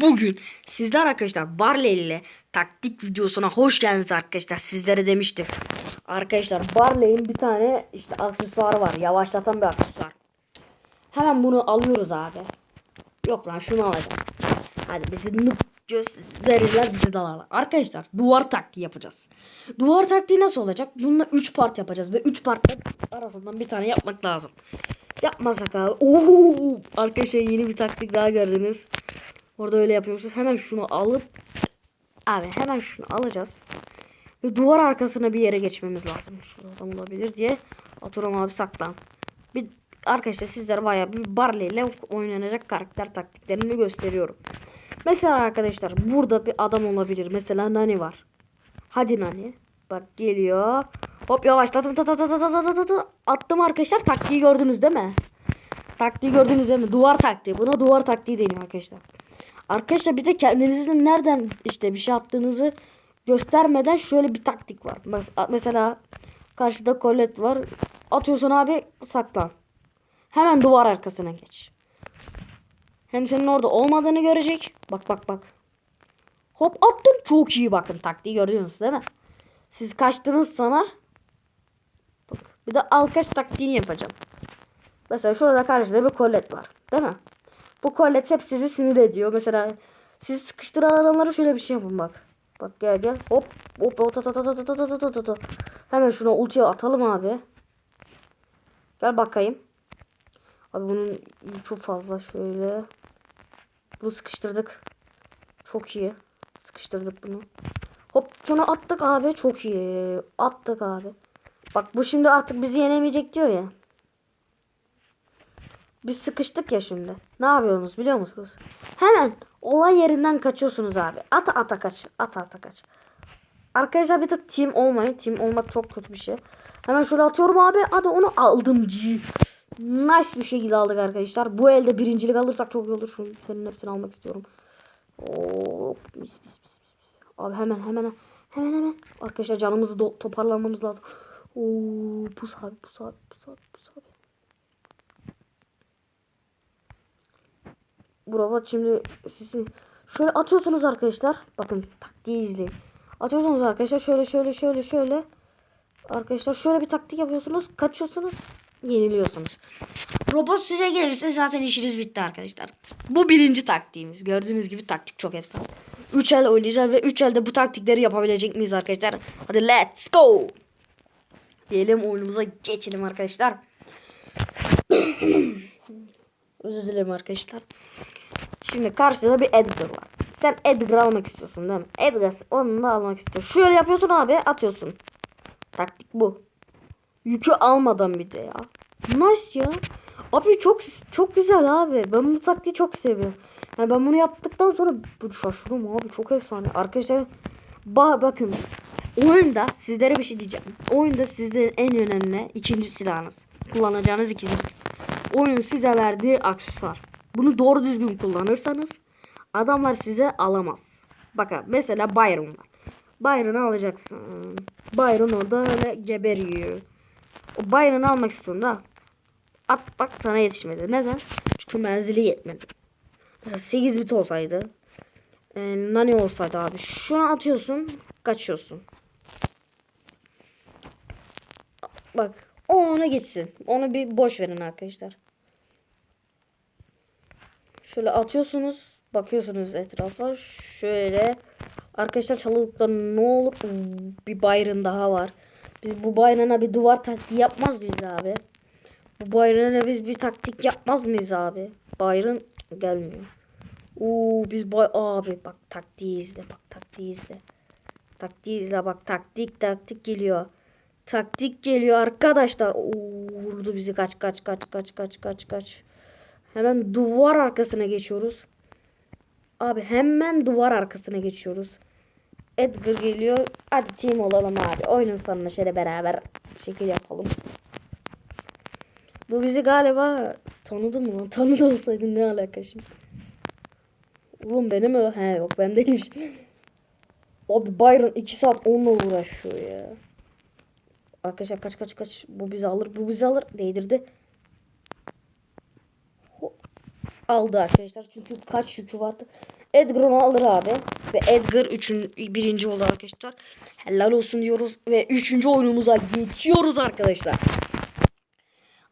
Bugün sizler arkadaşlar Barley ile taktik videosuna hoş geldiniz arkadaşlar. Sizlere demiştim. Arkadaşlar Barley'in bir tane işte aksesuarı var. Yavaşlatan bir aksesuar. Hemen bunu alıyoruz abi. Yok lan şunu alacağım. Hadi bizi noob gösterirler bizi dalarlar. Arkadaşlar duvar taktiği yapacağız. Duvar taktiği nasıl olacak? Bununla 3 part yapacağız ve 3 partta arasından bir tane yapmak lazım. Yapmasak abi. Oo, arkadaşlar yeni bir taktik daha gördünüz. Orada öyle yapıyorsunuz. Hemen şunu alıp abi hemen şunu alacağız. Ve duvar arkasına bir yere geçmemiz lazım. Şurada adam olabilir diye. Atıyorum abi saklan. Bir arkadaşlar sizlere bayağı bir Barley ile oynanacak karakter taktiklerini gösteriyorum. Mesela arkadaşlar burada bir adam olabilir. Mesela Nani var. Hadi Nani. Bak geliyor. Hop yavaşladım. Ta ta ta ta ta ta ta. Attım arkadaşlar. Taktiği gördünüz değil mi? Taktiği gördünüz değil mi? Duvar taktiği. Buna duvar taktiği deniyor arkadaşlar. Arkadaşlar bir de kendinizin nereden işte bir şey attığınızı göstermeden şöyle bir taktik var. Mes- Mesela karşıda Colette var. Atıyorsun abi saklan. Hemen duvar arkasına geç. Hem senin orada olmadığını görecek. Bak bak bak. Hop attım. Çok iyi bakın taktiği gördünüz değil mi? Siz kaçtınız sanar. Bak, bir de alkaç taktiğini yapacağım. Mesela şurada karşıda bir Colette var. Değil mi? Bu Colette hep sizi sinir ediyor. Mesela sizi sıkıştıran adamlara şöyle bir şey yapın bak. Bak gel gel hop hop hop tat tat tat tat tat tat Hemen şuna ultiye atalım abi. Gel bakayım. Abi bunun çok fazla şöyle. Bunu sıkıştırdık. Çok iyi. Sıkıştırdık bunu. Hop şunu attık abi çok iyi. Attık abi. Bak bu şimdi artık bizi yenemeyecek diyor ya. Biz sıkıştık ya şimdi. Ne yapıyorsunuz biliyor musunuz? Hemen olay yerinden kaçıyorsunuz abi. Ata ata kaç. Ata ata kaç. Arkadaşlar bir de team olmayın. Team olmak çok kötü bir şey. Hemen şöyle atıyorum abi. Hadi onu aldım. Nice bir şekilde aldık arkadaşlar. Bu elde birincilik alırsak çok iyi olur. Senin hepsini almak istiyorum. Hop mis mis mis. Abi hemen hemen hemen hemen. Arkadaşlar canımızı toparlanmamız lazım. Oo pus abi pus abi pus abi pus abi. Robot şimdi sizin şöyle atıyorsunuz arkadaşlar. Bakın taktiği izleyin. Atıyorsunuz arkadaşlar şöyle şöyle şöyle şöyle. Arkadaşlar şöyle bir taktik yapıyorsunuz. Kaçıyorsunuz. Yeniliyorsunuz. Robot size gelirse zaten işiniz bitti arkadaşlar. Bu birinci taktiğimiz. Gördüğünüz gibi taktik çok efsane. 3 el oynayacağız ve 3 elde bu taktikleri yapabilecek miyiz arkadaşlar? Hadi let's go. Diyelim oyunumuza geçelim arkadaşlar. Özür dilerim arkadaşlar. Şimdi karşıda bir Edgar var. Sen Edgar almak istiyorsun değil mi? Edgar onu da almak istiyor. Şöyle yapıyorsun abi atıyorsun. Taktik bu. Yükü almadan bir de ya. Nice ya. Abi çok çok güzel abi. Ben bu taktiği çok seviyorum. Yani ben bunu yaptıktan sonra bu şaşırdım abi çok efsane. Arkadaşlar ba bakın oyunda sizlere bir şey diyeceğim. Oyunda sizlerin en önemli ikinci silahınız. Kullanacağınız ikinci oyunun size verdiği aksesuar. Bunu doğru düzgün kullanırsanız adamlar size alamaz. Bakın mesela Byron var. Byron'ı alacaksın. Byron orada öyle geberiyor. O Byron'ı almak istiyorsun at bak sana yetişmedi. Neden? Çünkü menzili yetmedi. Mesela 8 bit olsaydı e, Nani olsaydı abi şunu atıyorsun kaçıyorsun. Bak o ona gitsin. Onu bir boş verin arkadaşlar. Şöyle atıyorsunuz. Bakıyorsunuz etrafa. Şöyle. Arkadaşlar çalılıklar ne olur. Bir bayrın daha var. Biz bu bayrana bir duvar taktiği yapmaz mıyız abi? Bu bayrana biz bir taktik yapmaz mıyız abi? Bayrın gelmiyor. Oo biz bay abi bak taktiği izle bak taktiği izle. Taktiği izle bak taktik taktik geliyor. Taktik geliyor arkadaşlar. Oo, vurdu bizi kaç kaç kaç kaç kaç kaç kaç. Hemen duvar arkasına geçiyoruz. Abi hemen duvar arkasına geçiyoruz. Edgar geliyor. Hadi team olalım abi. Oyunun sonuna şöyle beraber şekil yapalım. Bu bizi galiba tanıdı mı lan? Tanıdı olsaydı ne alaka şimdi? Oğlum benim o. He yok ben değilmiş. Abi Byron 2 saat onunla uğraşıyor ya. Arkadaşlar kaç kaç kaç. Bu bizi alır. Bu bizi alır. Değdirdi. Aldı arkadaşlar. Çünkü kaç yükü vardı. Edgar onu alır abi. Ve Edgar üçün, birinci oldu arkadaşlar. Helal olsun diyoruz. Ve üçüncü oyunumuza geçiyoruz arkadaşlar.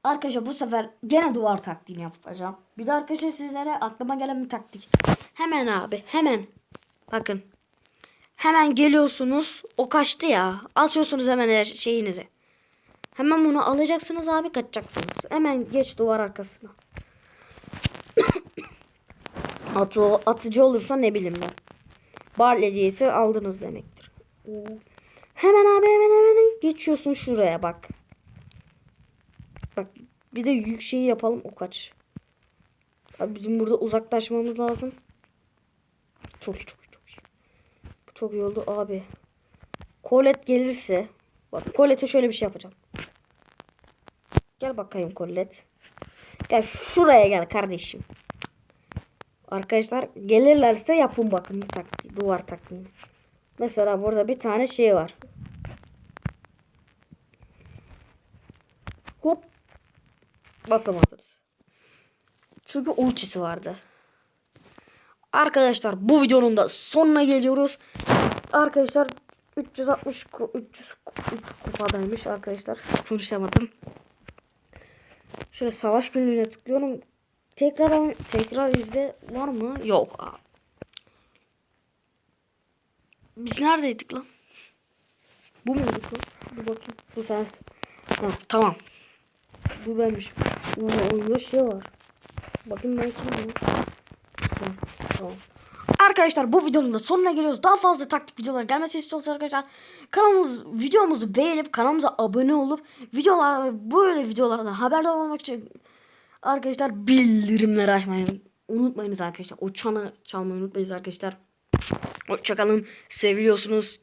Arkadaşlar bu sefer gene duvar taktiğini yapacağım. Bir de arkadaşlar sizlere aklıma gelen bir taktik. Hemen abi hemen. Bakın. Hemen geliyorsunuz. O kaçtı ya. Asıyorsunuz hemen her şeyinizi. Hemen bunu alacaksınız abi kaçacaksınız. Hemen geç duvar arkasına. Atı, atıcı olursa ne bileyim ben. Barley diyesi aldınız demektir. Oo. Hemen abi hemen hemen geçiyorsun şuraya bak. Bak bir de yük şeyi yapalım o kaç. Abi bizim burada uzaklaşmamız lazım. Çok iyi çok iyi çok iyi. Bu çok iyi oldu abi. Colette gelirse bak Colette'e şöyle bir şey yapacağım. Gel bakayım Colette. Gel şuraya gel kardeşim. Arkadaşlar gelirlerse yapın bakın bu taktiği, duvar taktiğini. Mesela burada bir tane şey var. Hop. Basamadınız. Çünkü ultisi vardı. Arkadaşlar bu videonun da sonuna geliyoruz. Arkadaşlar 360 ku- 300 ku- 3 kupadaymış arkadaşlar. Konuşamadım. Şöyle savaş günlüğüne tıklıyorum. Tekrar tekrar izle var mı? Yok. Biz neredeydik lan? Bu muyduk lan? Dur bakayım. Bu sensin. Ha, tamam. Bu benmiş. Oo, oyunda şey var. Bakayım ben kimim? Tamam. Arkadaşlar bu videonun da sonuna geliyoruz. Daha fazla taktik videolar gelmesi istiyorsanız arkadaşlar kanalımız videomuzu beğenip kanalımıza abone olup videolar böyle videolardan haberdar olmak için arkadaşlar bildirimleri açmayı unutmayınız arkadaşlar. O çanı çalmayı unutmayınız arkadaşlar. Hoşçakalın. Seviyorsunuz.